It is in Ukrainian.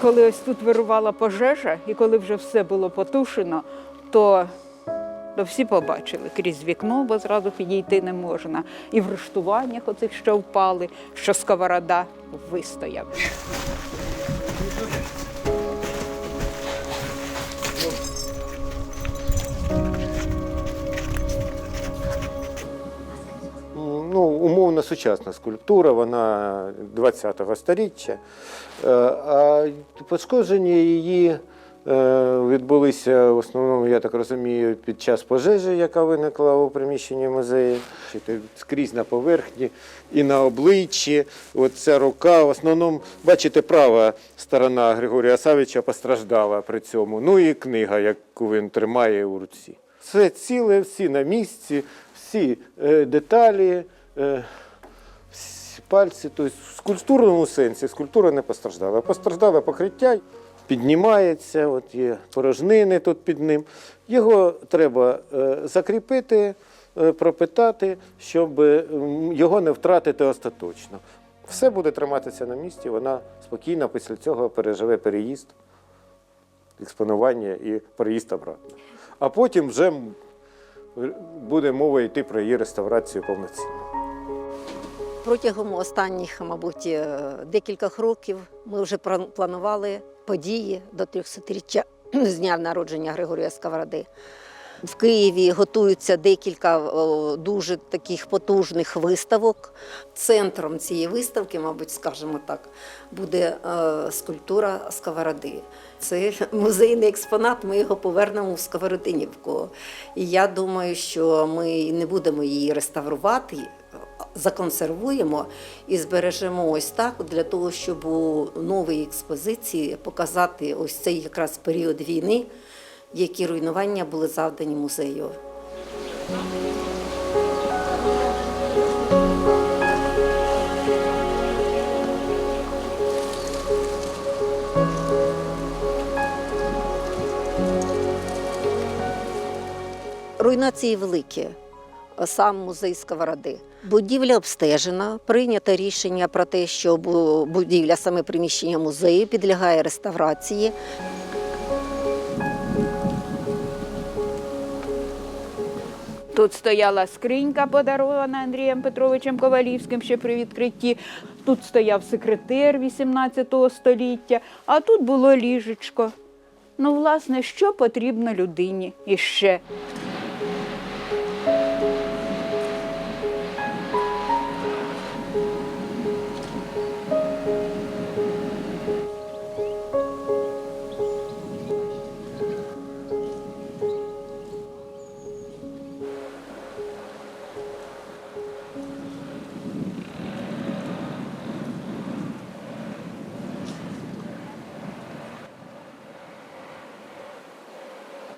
Коли ось тут вирувала пожежа, і коли вже все було потушено, то, то всі побачили крізь вікно, бо зразу підійти не можна. І в рештуваннях оцих, що впали, що сковорода вистояв. Умовно сучасна скульптура, вона 20-го сторіччя. Е, А пошкодження її е, відбулися в основному, я так розумію, під час пожежі, яка виникла у приміщенні музею. Скрізь на поверхні і на обличчі. От ця рука. В основному, бачите, права сторона Григорія Савича постраждала при цьому. Ну і книга, яку він тримає у руці. Все ціле, всі на місці, всі е, деталі, пальці. Тобто в скульптурному сенсі скульптура не постраждала. Постраждало покриття, піднімається, от є порожнини тут під ним. Його треба е, закріпити, е, пропитати, щоб його не втратити остаточно. Все буде триматися на місці, вона спокійно після цього переживе переїзд, експонування і переїзд обратно. А потім вже буде мова йти про її реставрацію повноцінно. Протягом останніх, мабуть, е, декількох років ми вже планували події до 300-річчя з дня народження Григорія Сковороди. В Києві готуються декілька дуже таких потужних виставок. Центром цієї виставки, мабуть, скажімо так, буде е, скульптура Сковороди. Це музейний експонат, ми його повернемо в Сковородинівку. І я думаю, що ми не будемо її реставрувати, законсервуємо і збережемо ось так для того, щоб у новій експозиції показати ось цей якраз період війни, які руйнування були завдані музею. Руйнації великі. Сам музей Сковороди. Будівля обстежена. Прийнято рішення про те, що будівля, саме приміщення музею, підлягає реставрації. Тут стояла скринька, подарована Андрієм Петровичем Ковалівським ще при відкритті. Тут стояв секретар 18 століття, а тут було ліжечко. Ну, власне, що потрібно людині іще?